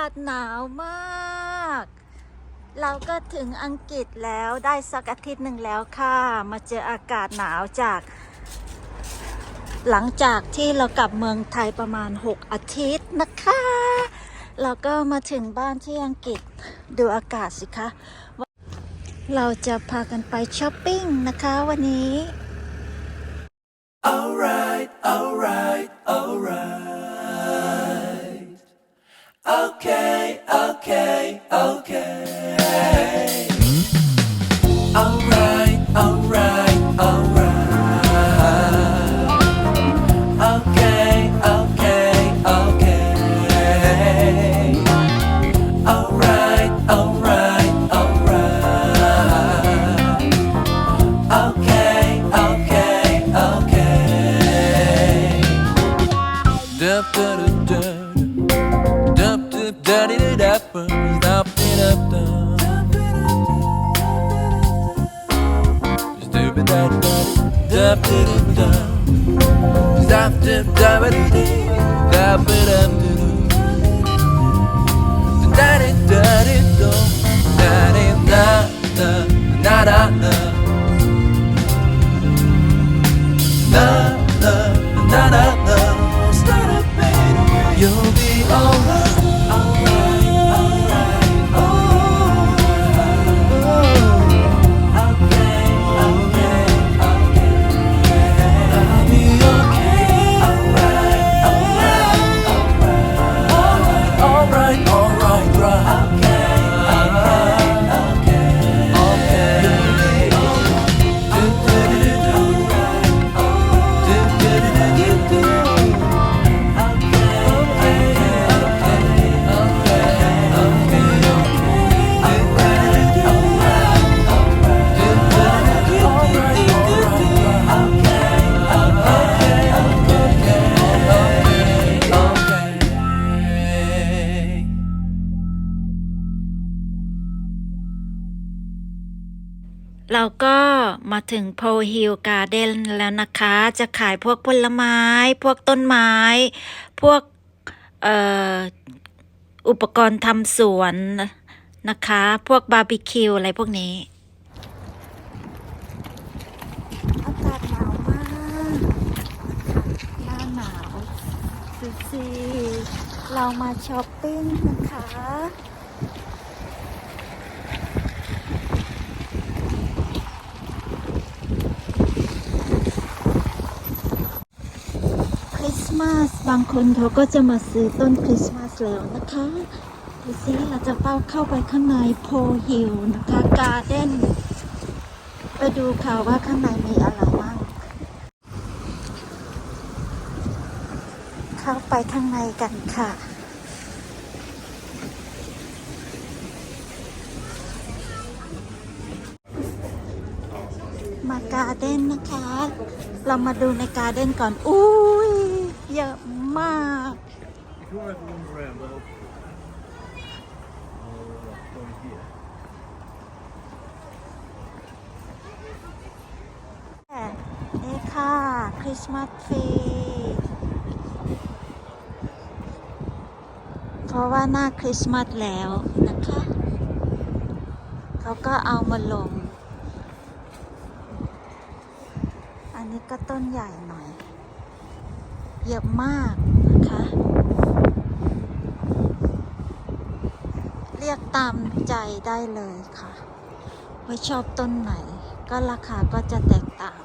าศหนาวมาก เราก็ถึงอังกฤษแล้วได้สักอาทิตย์หนึ่งแล้วค่ะ มาเจออากาศหนาวจาก หลังจากที่เรากลับเมืองไทยประมาณ 6 อาทิตย์นะคะ เราก็มาถึงบ้านที่อังกฤษดูอากาศสิคะ เราจะพากันไปช้อปปิ้งนะคะวันนี้ You'll be alright เราก็มาถึงโพฮิลการ์เดนแล้วนะคะ จะขายพวกผลไม้ พวกต้นไม้ พวกอ,อุปกรณ์ทำสวนนะคะ พวกบาร์บีคิวอะไรพวกนี้อากาศหนาวมากหน้าหนาวดูสิเรามาช้อปปิ้งนะคะ คริสต์มาส บางคนเขาก็จะมาซื้อต้นคริสต์มาสแล้วนะคะดูสิเราจะเป้าเข้าไปข้างในโพฮิลนะคะ การ์เด้นไปดูค่ะว่าข้างในมีอะไรบ้าง เข้าไปข้างในกันค่ะมาการ์เด้นนะคะ เรามาดูในการ์เด้นก่อน อุ้ย เยอะ มาก นี่ค่ะ คริสต์มาสทรีเพราะว่าหน้าคริสต์มาสแล้วนะคะ เขาก็เอามาลง อันนี้ก็ต้นใหญ่หน่อย เยอะมาก นะคะ เรียกตามใจได้เลยค่ะ ว่าชอบต้นไหน ก็ราคาก็จะแตกต่าง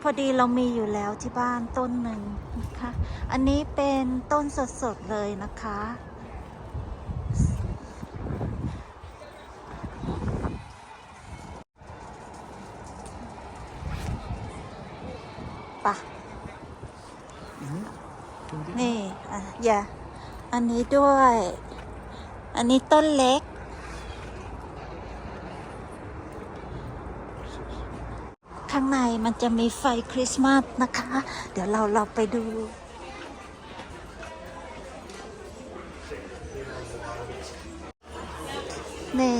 พอดีเรามีอยู่แล้วที่บ้านต้นหนึ่งนะคะ อันนี้เป็นต้นสดๆเลยนะคะปะ นี่ อะ อย่า อันนี้ด้วย อันนี้ต้นเล็ก ข้างในมันจะมีไฟคริสต์มาสนะคะ เดี๋ยวเราเราไปดูนี่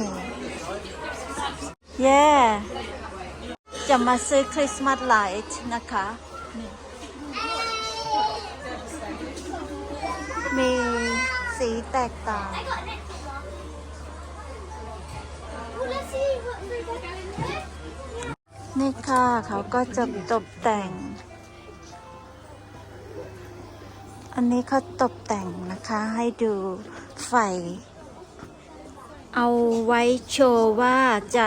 เย่จะมาซื้อคริสต์มาสไลท์นะคะนี่ มีสีแตกต่าง นี่ค่ะเขาก็จะตกแต่ง อันนี้เขาตกแต่งนะคะให้ดูไฟ เอาไว้โชว์ว่าจะ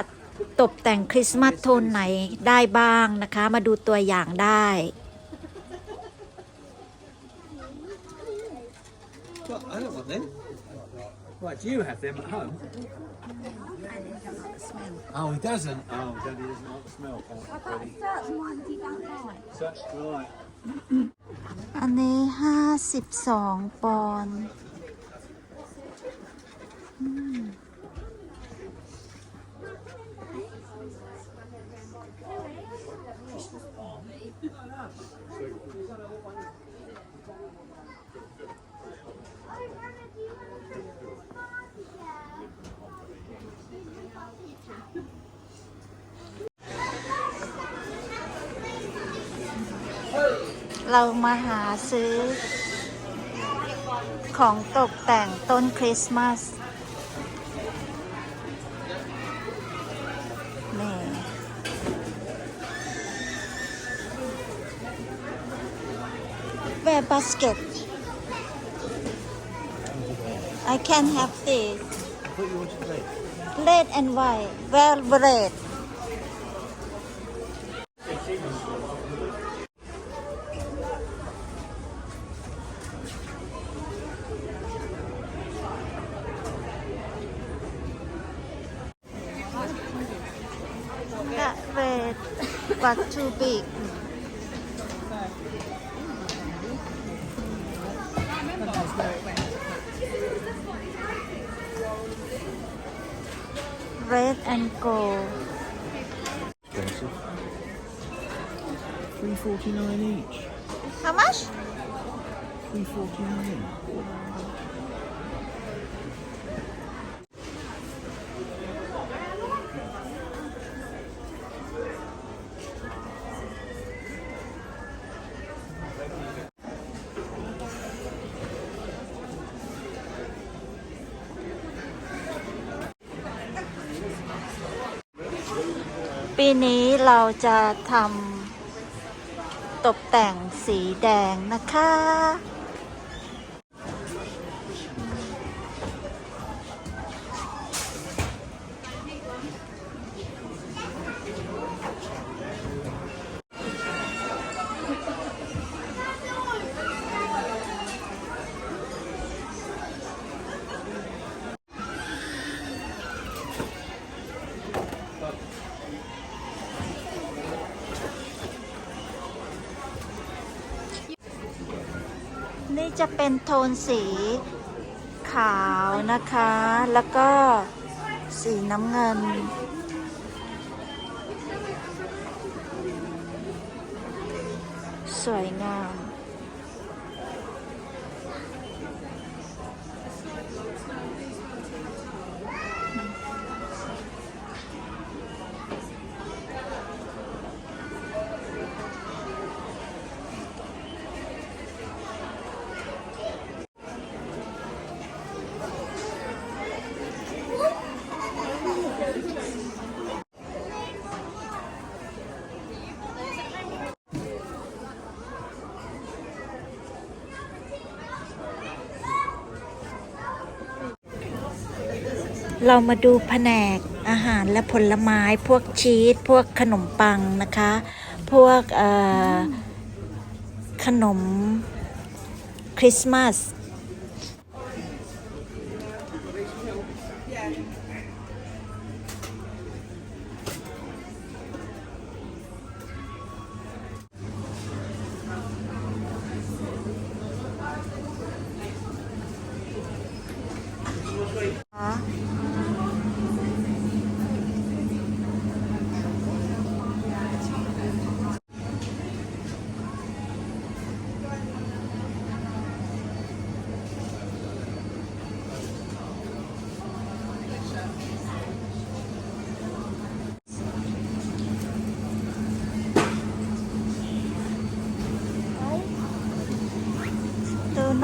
ตกแต่งคริสต์มาสโทนไหนได้บ้างนะคะ มาดูตัวอย่างได้ Well, I don't want them. Right, do you have them at home? Oh, he doesn't. Oh, Daddy doesn't like the smell. Oh, Daddy. Such right. อันนี้ห้าสิบสองปอนด์ เรามาหาซื้อ ของตกแต่งต้นคริสต์มาสนี่ Where basket I can have this I thought you wanted red. red and white well red was too big red and gold Three forty nine each. how much Three forty nine.. ปีนี้เราจะทำตกแต่งสีแดงนะคะ นี่จะเป็นโทนสีขาวนะคะ แล้วก็สีน้ำเงิน สวยงาม เรามาดูแผนกอาหารและผลไม้ พวกชีส พวกขนมปังนะคะ พวกขนมคริสต์มาส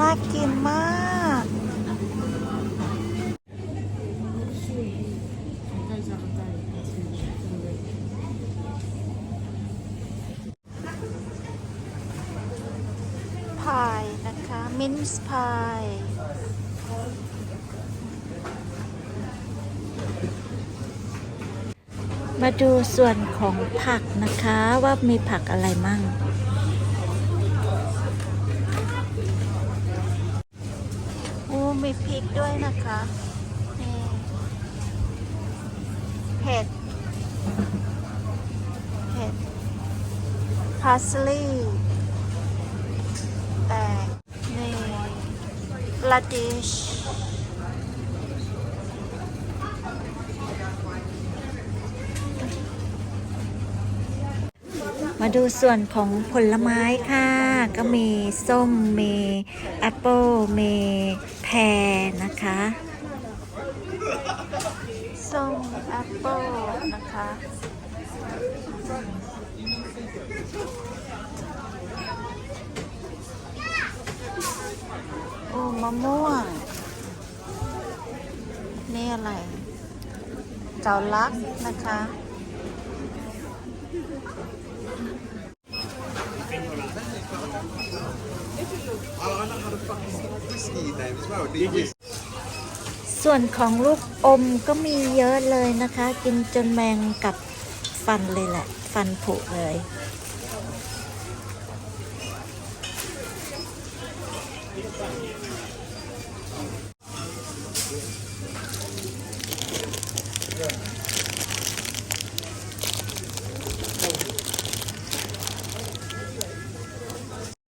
น่ากินมาก พายนะคะ มินส์พาย มาดูส่วนของผักนะคะว่ามีผักอะไรมั่ง มีพริกด้วยนะคะนี่เห็ด เห็ดพาสลีย์แตงนี่ลาดิชมาดูส่วนของผลไม้ค่ะ ก็มีส้ม มีแอปเปิลมี แพรนะคะส้มแอปเปิลนะคะ โอ้มะม่วง นี่อะไร เกาลักนะคะ ส่วนของลูกอมก็มีเยอะเลยนะคะ กินจนแมงกับฟันเลยแหละ ฟันผุเลย